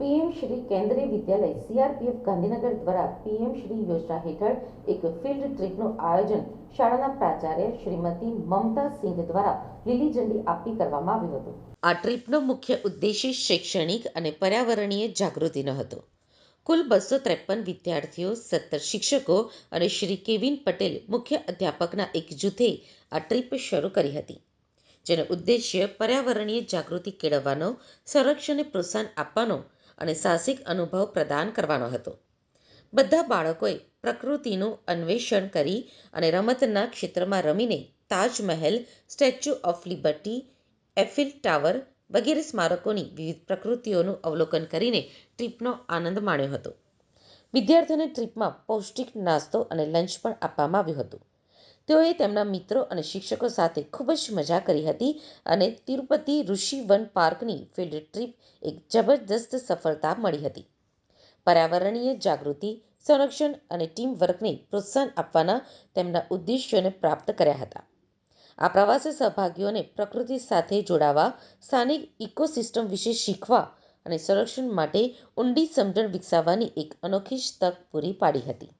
શ્રી કેન્દ્રીય વિદ્યાલય સીઆરપીએફ ગાંધીનગર દ્વારા પીએમ શ્રી યોજના હેઠળ એક ફિલ્ડ ટ્રીપનું આયોજન શાળાના પ્રાચાર્ય શ્રીમતી મમતા સિંઘ દ્વારા લીલી ઝંડી આપી કરવામાં આવ્યું હતું. આ ટ્રીપનો મુખ્ય ઉદ્દેશ્ય શૈક્ષણિક અને પર્યાવરણીય જાગૃતિનો હતો. કુલ બસો ત્રેપન વિદ્યાર્થીઓ, સત્તર શિક્ષકો અને શ્રી કેવિન પટેલ મુખ્ય અધ્યાપકના એક જૂથે આ ટ્રીપ શરૂ કરી હતી, જેનો ઉદ્દેશ્ય પર્યાવરણીય જાગૃતિ કેળવવાનો, સંરક્ષણને પ્રોત્સાહન આપવાનો અને સાહસિક અનુભવ પ્રદાન કરવાનો હતો. બધા બાળકોએ પ્રકૃતિનું અન્વેષણ કરી અને રમતના ક્ષેત્રમાં રમીને Taj Mahal, Statue of Liberty, Eiffel Tower વગેરે સ્મારકોની વિવિધ પ્રકૃતિઓનું અવલોકન કરીને ટ્રીપનો આનંદ માણ્યો હતો. વિદ્યાર્થીઓને ટ્રીપમાં પૌષ્ટિક નાસ્તો અને લંચ પણ આપવામાં આવ્યું હતું. તેઓએ તેમના મિત્રો અને શિક્ષકો સાથે ખૂબ જ મજા કરી હતી અને તિરુપતિ ઋષિ વન પાર્કની ફિલ્ડ ટ્રીપ એક જબરદસ્ત સફળતા મળી હતી. પર્યાવરણીય જાગૃતિ, સંરક્ષણ અને ટીમ વર્કને પ્રોત્સાહન આપવાના તેમના ઉદ્દેશ્યોને પ્રાપ્ત કર્યા હતા. આ પ્રવાસે સહભાગીઓને પ્રકૃતિ સાથે જોડાવા, સ્થાનિક ઇકોસિસ્ટમ વિશે શીખવા અને સંરક્ષણ માટે ઊંડી સમજણ વિકસાવવાની એક અનોખી તક પૂરી પાડી હતી.